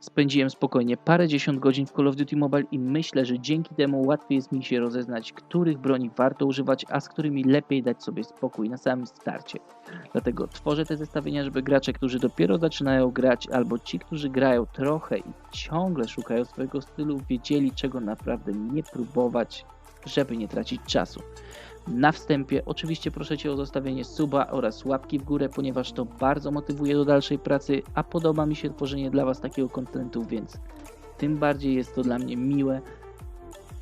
Spędziłem spokojnie parę dziesiąt godzin w Call of Duty Mobile i myślę, że dzięki temu łatwiej jest mi się rozeznać, których broni warto używać, a z którymi lepiej dać sobie spokój na samym starcie. Dlatego tworzę te zestawienia, żeby gracze, którzy dopiero zaczynają grać, albo ci, którzy grają trochę i ciągle szukają swojego stylu, wiedzieli czego naprawdę nie próbować, żeby nie tracić czasu. Na wstępie oczywiście proszę Cię o zostawienie suba oraz łapki w górę, ponieważ to bardzo motywuje do dalszej pracy, a podoba mi się tworzenie dla Was takiego kontentu, więc tym bardziej jest to dla mnie miłe.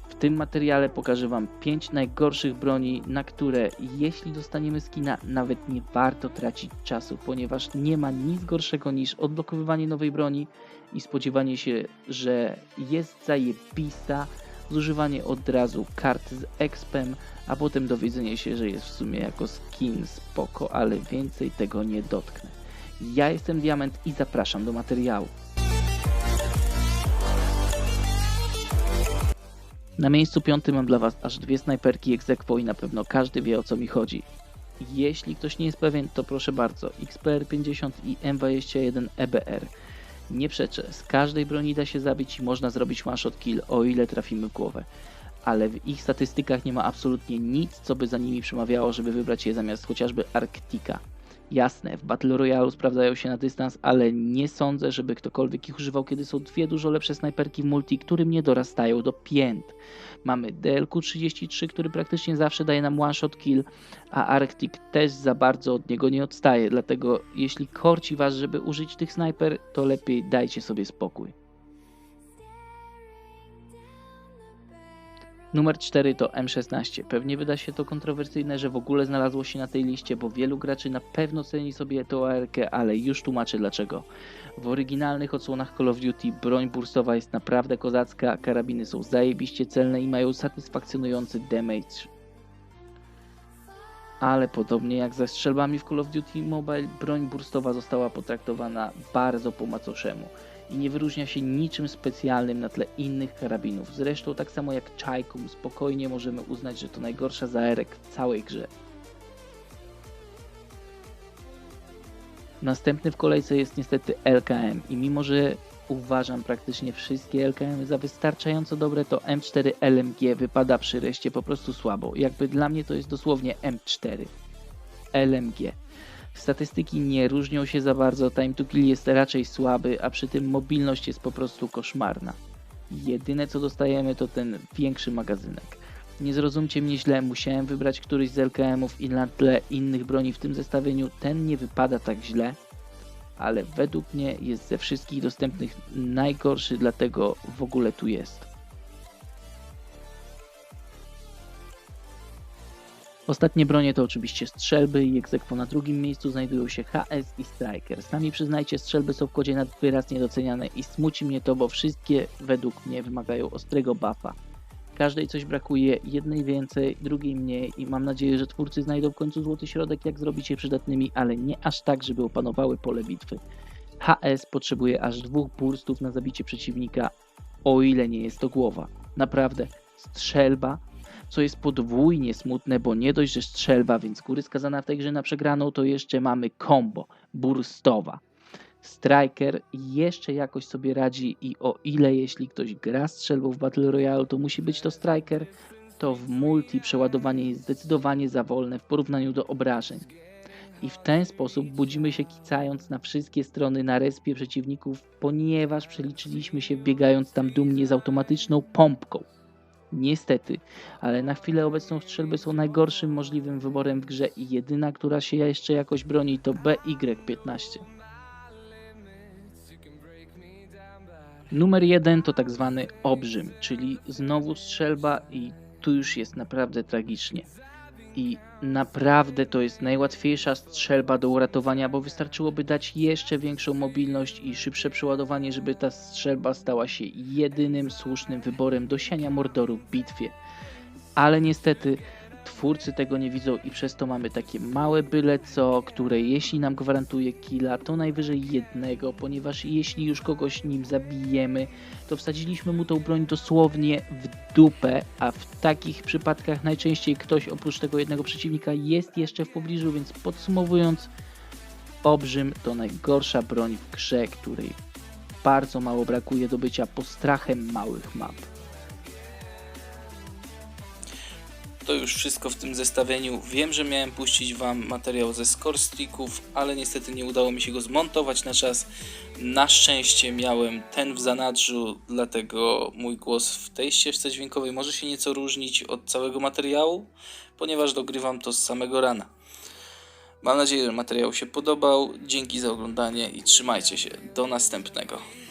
W tym materiale pokażę Wam 5 najgorszych broni, na które jeśli dostaniemy skina, nawet nie warto tracić czasu, ponieważ nie ma nic gorszego niż odblokowywanie nowej broni i spodziewanie się, że jest zajebista, zużywanie od razu kart z expem, a potem dowiedzenie się, że jest w sumie jako skin spoko, ale więcej tego nie dotknę. Ja jestem Diament i zapraszam do materiału. Na miejscu piątym mam dla Was aż dwie snajperki Exequo i na pewno każdy wie o co mi chodzi. Jeśli ktoś nie jest pewien, to proszę bardzo, XPR-50 i M21 EBR. Nie przeczę, z każdej broni da się zabić i można zrobić one shot kill, o ile trafimy w głowę. Ale w ich statystykach nie ma absolutnie nic, co by za nimi przemawiało, żeby wybrać je zamiast chociażby Arktika. Jasne, w Battle Royale sprawdzają się na dystans, ale nie sądzę, żeby ktokolwiek ich używał, kiedy są dwie dużo lepsze snajperki w multi, którym nie dorastają do pięt. Mamy DLQ-33, który praktycznie zawsze daje nam one shot kill, a Arctic też za bardzo od niego nie odstaje, dlatego jeśli korci was, żeby użyć tych snajper, to lepiej dajcie sobie spokój. Numer 4 to M16. Pewnie wyda się to kontrowersyjne, że w ogóle znalazło się na tej liście, bo wielu graczy na pewno ceni sobie tą ARK, ale już tłumaczę dlaczego. W oryginalnych odsłonach Call of Duty broń burstowa jest naprawdę kozacka, karabiny są zajebiście celne i mają satysfakcjonujący damage. Ale podobnie jak ze strzelbami w Call of Duty Mobile, broń burstowa została potraktowana bardzo po macoszemu i nie wyróżnia się niczym specjalnym na tle innych karabinów. Zresztą tak samo jak Czajkum, spokojnie możemy uznać, że to najgorsza zaerek w całej grze. Następny w kolejce jest niestety LKM i mimo, że uważam praktycznie wszystkie LKM za wystarczająco dobre, to M4 LMG wypada przy reszcie po prostu słabo. Jakby dla mnie to jest dosłownie M4 LMG. Statystyki nie różnią się za bardzo, time to kill jest raczej słaby, a przy tym mobilność jest po prostu koszmarna. Jedyne co dostajemy to ten większy magazynek. Nie zrozumcie mnie źle, musiałem wybrać któryś z LKM-ów i na tle innych broni w tym zestawieniu ten nie wypada tak źle, ale według mnie jest ze wszystkich dostępnych najgorszy, dlatego w ogóle tu jest. Ostatnie bronie to oczywiście strzelby i egzekwo na drugim miejscu znajdują się HS i Striker. Sami przyznajcie, strzelby są w kodzie nad wyraz niedoceniane i smuci mnie to, bo wszystkie według mnie wymagają ostrego buffa. Każdej coś brakuje, jednej więcej, drugiej mniej i mam nadzieję, że twórcy znajdą w końcu złoty środek, jak zrobić je przydatnymi, ale nie aż tak, żeby opanowały pole bitwy. HS potrzebuje aż dwóch burstów na zabicie przeciwnika, o ile nie jest to głowa. Naprawdę, strzelba co jest podwójnie smutne, bo nie dość, że strzelba, więc góry skazana w tej grze na przegraną, to jeszcze mamy combo burstowa. Striker jeszcze jakoś sobie radzi i o ile jeśli ktoś gra strzelbą w Battle Royale, to musi być to Striker, to w multi przeładowanie jest zdecydowanie za wolne w porównaniu do obrażeń. I w ten sposób budzimy się kicając na wszystkie strony na respie przeciwników, ponieważ przeliczyliśmy się biegając tam dumnie z automatyczną pompką. Niestety, ale na chwilę obecną strzelby są najgorszym możliwym wyborem w grze i jedyna, która się jeszcze jakoś broni to BY-15. Numer jeden to tak zwany obrzym, czyli znowu strzelba i tu już jest naprawdę tragicznie i naprawdę to jest najłatwiejsza strzelba do uratowania, bo wystarczyłoby dać jeszcze większą mobilność i szybsze przeładowanie, żeby ta strzelba stała się jedynym słusznym wyborem do siania mordoru w bitwie. Ale niestety twórcy tego nie widzą i przez to mamy takie małe byle co, które jeśli nam gwarantuje killa, to najwyżej jednego, ponieważ jeśli już kogoś nim zabijemy, to wsadziliśmy mu tą broń dosłownie w dupę, a w takich przypadkach najczęściej ktoś oprócz tego jednego przeciwnika jest jeszcze w pobliżu, więc podsumowując, Obrzym to najgorsza broń w grze, której bardzo mało brakuje do bycia postrachem małych map. To już wszystko w tym zestawieniu. Wiem, że miałem puścić Wam materiał ze score ale niestety nie udało mi się go zmontować na czas. Na szczęście miałem ten w zanadrzu, dlatego mój głos w tej ścieżce dźwiękowej może się nieco różnić od całego materiału, ponieważ dogrywam to z samego rana. Mam nadzieję, że materiał się podobał. Dzięki za oglądanie i trzymajcie się. Do następnego.